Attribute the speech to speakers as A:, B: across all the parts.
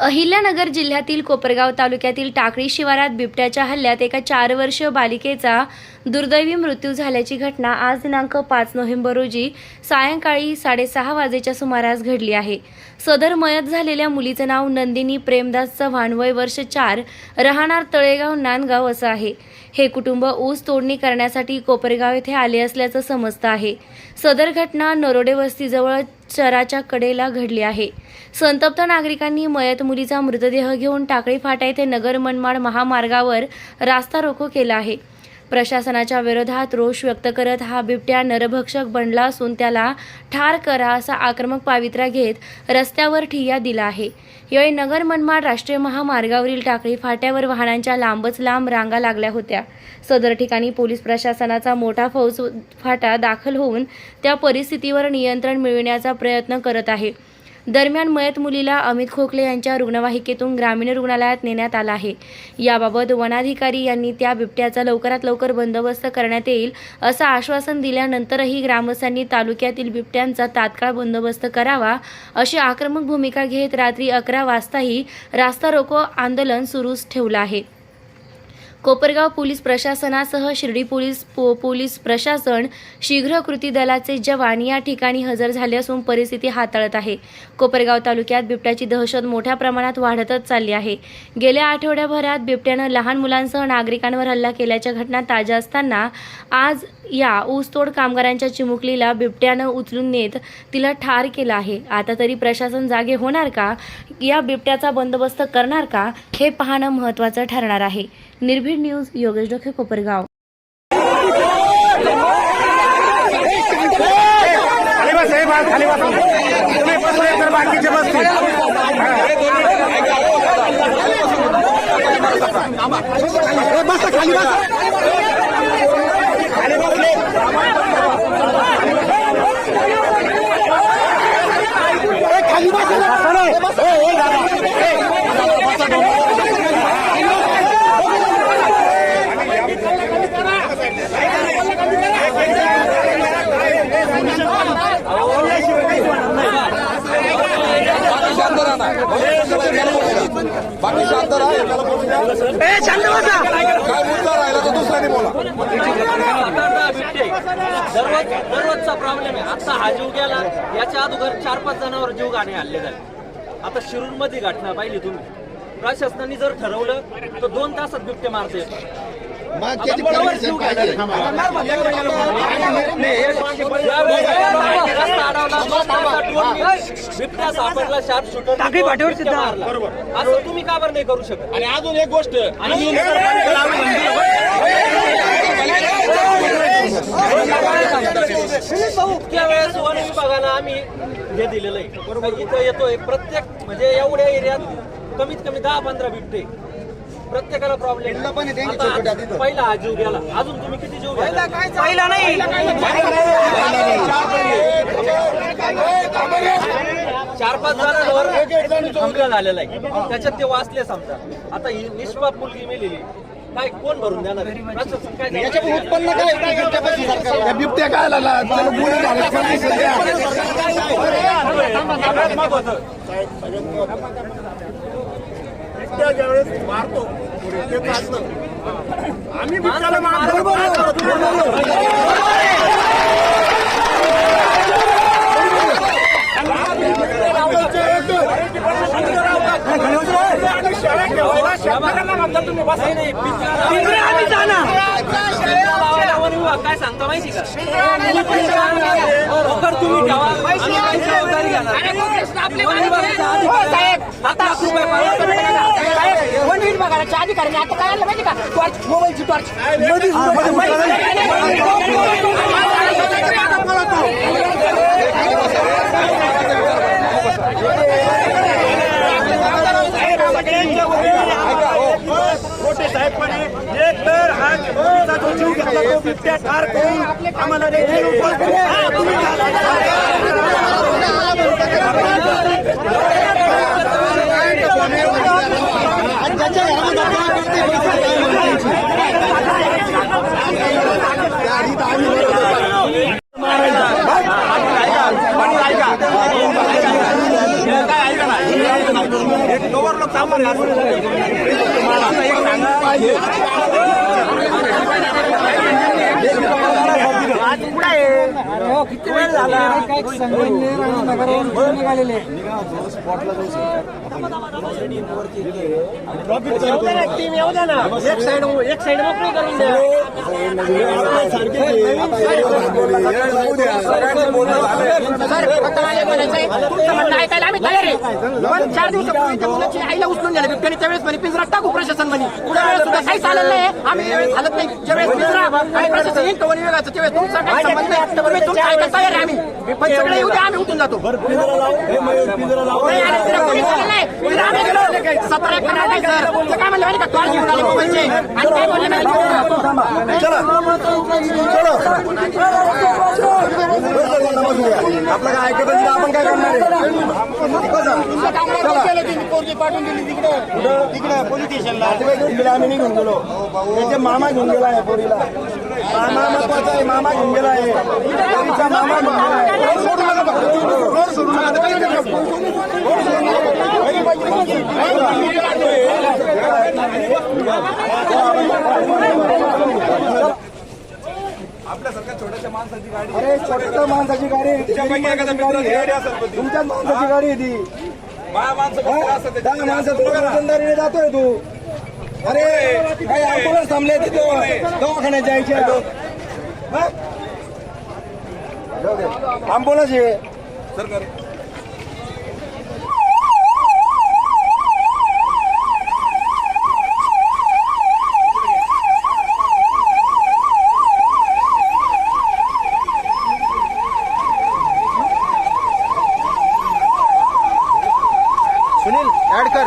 A: अहिल्यानगर जिल्ह्यातील कोपरगाव तालुक्यातील टाकळी शिवारात बिबट्याच्या हल्ल्यात एका चार वर्षीय बालिकेचा दुर्दैवी मृत्यू झाल्याची घटना आज दिनांक पाच नोव्हेंबर रोजी सायंकाळी साडेसहा वाजेच्या सुमारास घडली आहे. सदर मयत झालेल्या मुलीचं नाव नंदिनी प्रेमदास चव्हाण वय वर्ष चार राहणार तळेगाव नांदगाव असं आहे. हे कुटुंब ऊस तोडणी करण्यासाठी कोपरगाव येथे आले असल्याचं समजतं आहे. सदर घटना नरोडे वस्तीजवळ चराच्या कडेला घडली आहे. संतप्त नागरिकांनी मयत मुलीचा मृतदेह घेऊन टाकळी फाटा येथे नगर मनमाड महामार्गावर रास्ता रोको केला आहे. प्रशासनाच्या विरोधात रोष व्यक्त करत हा बिबट्या नरभक्षक बनला असून त्याला ठार करा असा आक्रमक पावित्रा घेत रस्त्यावर ठिय्या दिला आहे. यावेळी नगर मनमाड राष्ट्रीय महामार्गावरील टाकळी फाट्यावर वाहनांच्या लांबच लांब रांगा लागल्या होत्या. सदर ठिकाणी पोलीस प्रशासनाचा मोठा फौज फाटा दाखल होऊन त्या परिस्थितीवर नियंत्रण मिळविण्याचा प्रयत्न करत आहे. दरम्यान मयत मुलीला अमित खोकले यांच्या रुग्णवाहिकेतून ग्रामीण रुग्णालयात नेण्यात आला आहे. याबाबत वनाधिकारी यांनी त्या बिबट्याचा लवकरात लवकर बंदोबस्त करण्यात येईल असं आश्वासन दिल्यानंतरही ग्रामस्थांनी तालुक्यातील बिबट्यांचा तात्काळ बंदोबस्त करावा अशी आक्रमक भूमिका घेत रात्री अकरा वाजताही रास्ता रोको आंदोलन सुरूच ठेवलं आहे. कोपरगाव पोलीस प्रशासनासह शिर्डी पोलीस पो, पोलीस प्रशासन शीघ्र कृती दलाचे जवान या ठिकाणी हजर झाले असून परिस्थिती हाताळत आहे. कोपरगाव तालुक्यात बिबट्याची दहशत मोठ्या प्रमाणात वाढतच चालली आहे. गेल्या आठवड्याभरात बिबट्यानं लहान मुलांसह नागरिकांवर हल्ला केल्याच्या घटना ताज्या असताना आज या ऊसतोड कामगारांच्या चिमुकलीला बिबट्यानं उचलून नेत तिला ठार केलं आहे. आता तरी प्रशासन जागे होणार का? या बिबट्याचा बंदोबस्त करणार का? हे पाहणं महत्त्वाचं ठरणार आहे. निर्भीड न्यूज़ योगेश डोखे कोपरगाव.
B: बस खाली बस.
C: राहिला तर दुसऱ्याने बोला
D: दररोज दररोजचा प्रॉब्लेम आहे. आता हा जीव गेला याच्या अगोदर चार पाच जणांवर जीव गाणे हल्ले झाले. आता शिरूरमध्ये घटना पाहिली तुम्ही. प्रशासनाने जर ठरवलं तर दोन तासात बिबटे मारते बिबट्या सापडला शार्प शूटर मारला असं तुम्ही का बरं नाही करू शकत
C: आणि अजून एक गोष्ट
D: आणि इतक्या वेळेस वन विभागाला आम्ही हे दिलेलं आहे बरोबर इथं येतोय प्रत्येक म्हणजे एवढ्या एरियात कमीत कमी दहा पंधरा बिबटे प्रत्येकाला प्रॉब्लेम पहिला हा जीव गेला अजून तुम्ही किती जीव गेला पहिला नाही चार पाच जणांवर हमला झालेला आहे त्याच्यात ते वाचले समजा आता ही निष्पाप मुलगी मेलेली काय कोण भरून देणार?
B: याच्यात उत्पन्न काय बिबट्या काय झाले बिबट्या ज्यावेळेस मारतो ते चालतं. आम्ही बिबट्याला मारतो.
D: नाही, नाही, पिंजरा लावायला वन विभाग काय सांगता माहिती का? तुम्ही ठेवा
E: अधिकाऱ्यांनी आता काय आलं माहिती का टॉर्च मोबाईलची टॉर्च
B: मोठे साहेब पण आहे. एक तर हा माझा जो जीव घेतला तो बिबट्या ठार करून आम्हाला रेल्वे हा, किती वेळ झाला? टीम येऊ द्या ना एक साइड एक साइड मोकळी करून द्या.
E: सर फक्त मला बोलायचंय तुमचं म्हणणं ऐकायला आम्ही तयार आहे. पण चार दिवसापूर्वी त्या मुलाची आईला उचलून गेलं बिबट्याने त्यावेळेस म्हणे पिंजरा टाकू प्रशासन म्हणे. पुढे वेळेस सुद्धा काही चाललं नाही. आम्ही हालत नाही. ज्यावेळेस पिंजरा आणि प्रशासन येईल वन विभागाचं त्यावेळेस तुमचा काही संबंध नाही तुम्ही तुमचं ऐकायला तयार आहे आम्ही पण सगळे येऊ द्या आम्ही उठून जातो नाही, आणि तिला कोणी चाललं नाही. तिला आम्ही गेलो. सतरा एक मिनिट नाही, सर. ते काय म्हणले माहिती का कॉल घेऊन आले मोबाईलचे आणि काय बोलले माहिती का?
C: आपलं काय ऐकत आपण काय करणार आहे तिकडे पोलीस स्टेशनला आम्ही निघून गेलो त्याचे मामा घेऊन गेला आहे पोरीला मामा महत्त्वाचा आहे मामा घेऊन गेला आहे नका रोड सोडू अरे छोट्या माणसाची गाडी. आहे. तुमच्याच माणसाची गाडी ती. दहा माणसाचं रोजंदारीने जातोय तू. अरे काही अकोला थांबले तिथे. दवाखान्यात जायचे आंबोलाच आहे सरकार ऍड कर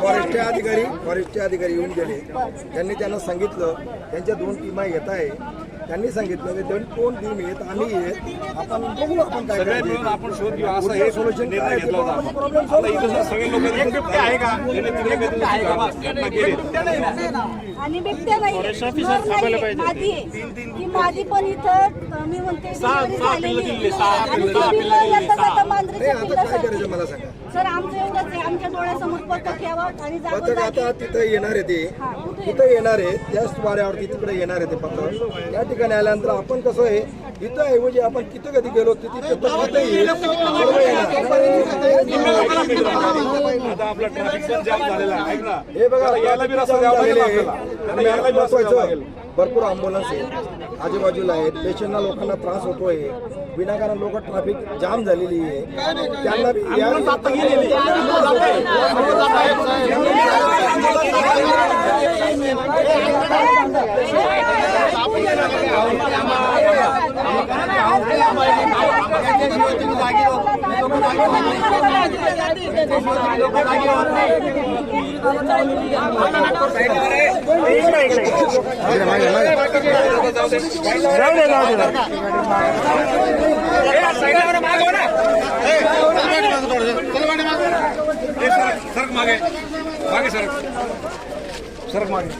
C: फॉरेस्टचे अधिकारी फॉरेस्टचे अधिकारी येऊन गेले. त्यांनी त्यांना सांगितलं त्यांच्या दोन टीमा येत आहे त्यांनी सांगितलं की दोन दोन टीम येत आम्ही येत. आपण बघू आपण काय सगळे मिळून आपण शोध घेऊ असं हे सोल्युशन काय घेतला होता प्रॉब्लेम सगळे लोक आहे का?
F: आणि बिबट्या नाही. ती मादी पण इथं अं, मी म्हणते डिलिव्हरी झालेली आहे. आणि ती बिल्लं येता जाता मांजरीच्या
C: आता काय करायचं. मला सांगा.
F: सर आमचं एवढंच आहे. आमच्या डोळ्यासमोर पथक यावं आणि
C: पथक आता तिथं येणार आहे ते.
F: हा, कुठे?
C: तिथं येणार आहे. त्याच वाऱ्यावरती तिकडे येणार आहे ते पथक. या ठिकाणी आल्यानंतर आपण कसं आहे इथं ऐवजी आपण तिथं कधी गेलो तिथे ते पथक तिथं येईल. बरोबर आहे ना? हे बघा यायला बी रस्ता द्यावा लागेल आपल्याला. महत्वाचं भरपूर अँब्युलन्स आहे. आजूबाजूला आहेत. पेशंटना लोकांना त्रास होतोय. विनाकारण लोक ट्रॅफिक जाम झालेली आहे. त्यांना बी या-
F: जागी
B: सरक मागे मागे सरक सरक मागे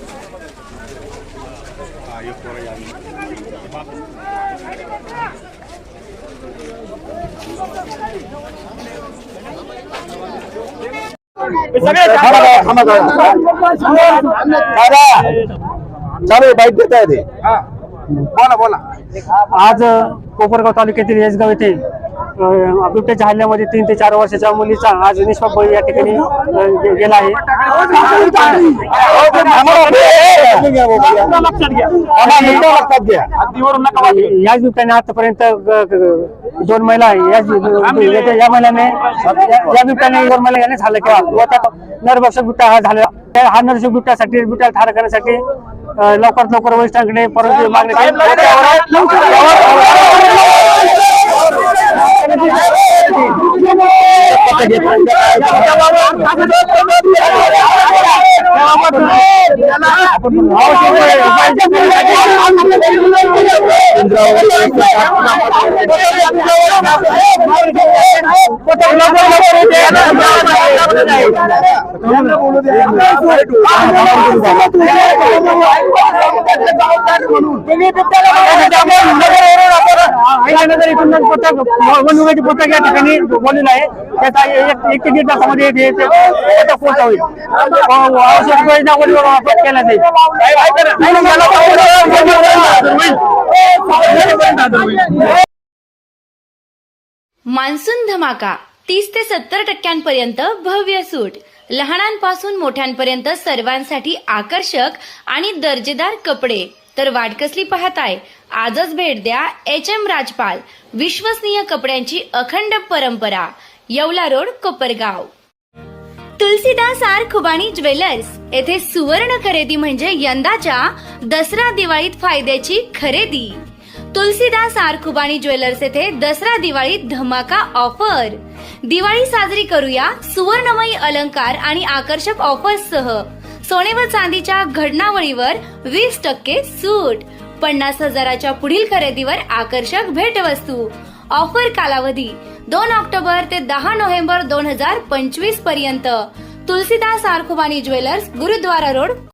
B: हा एक पोरं या.
C: चालू बाईक देत आहे ते
B: बोला बोला.
G: आज कोपरगाव तालुक्यातील येसगाव येथे बिबट्याच्या हल्ल्यामध्ये तीन ते चार वर्षाच्या मुलीचा आज निष्पाप बळी या ठिकाणी गेला आहे. याच बिबट्याने आतापर्यंत दोन महिला याच या महिलाने या- बिबट्याने दोन महिला याने झालं किंवा नरभक्षक बिबट्या हा झाला. त्या- हा नरभक्षक बिबट्यासाठी बिबट्याला ठार करण्यासाठी लवकरात लवकर वरिष्ठांकडे परत मागणी বিদ্যালয় केली. वनविभागाची पुस्तक या ठिकाणी बोललेलं आहे. त्याचा एक ते दीड तासामध्ये ते- ते- पोहोच होईल. अ, आवश्यक योजना वनविभागामार्फत केल्या जाईल
A: मान्सून धमाका. तीस ते सत्तर टक्क्यांपर्यंत भव्य सूट. लहानांपासून मोठ्यांपर्यंत सर्वांसाठी आकर्षक आणि दर्जेदार कपडे. तर वाट कसली पाहताय आजच भेट द्या एच एम राजपाल विश्वसनीय कपड्यांची अखंड परंपरा Yeola road Kopargaon. Tulsidas R Khubani jewellers येथे सुवर्ण खरेदी म्हणजे यंदाच्या दसरा दिवाळीत फायद्याची खरेदी. तुलसीदास आर खुबाणी ज्वेलर्स येथे दसरा दिवाळीत धमाका ऑफर. दिवाळी साजरी करूया सुवर्णमयी अलंकार आणि आकर्षक ऑफर्ससह. सोने व चांदीच्या घडणावळीवर वीस टक्के सूट. पन्नास हजाराच्या पुढील खरेदीवर आकर्षक भेटवस्तू. ऑफर कालावधी दोन ऑक्टोबर ते दहा नोव्हेंबर दोन हजार पंचवीसपर्यंत. Tulsidas Arkhubani jewellers Gurudwara road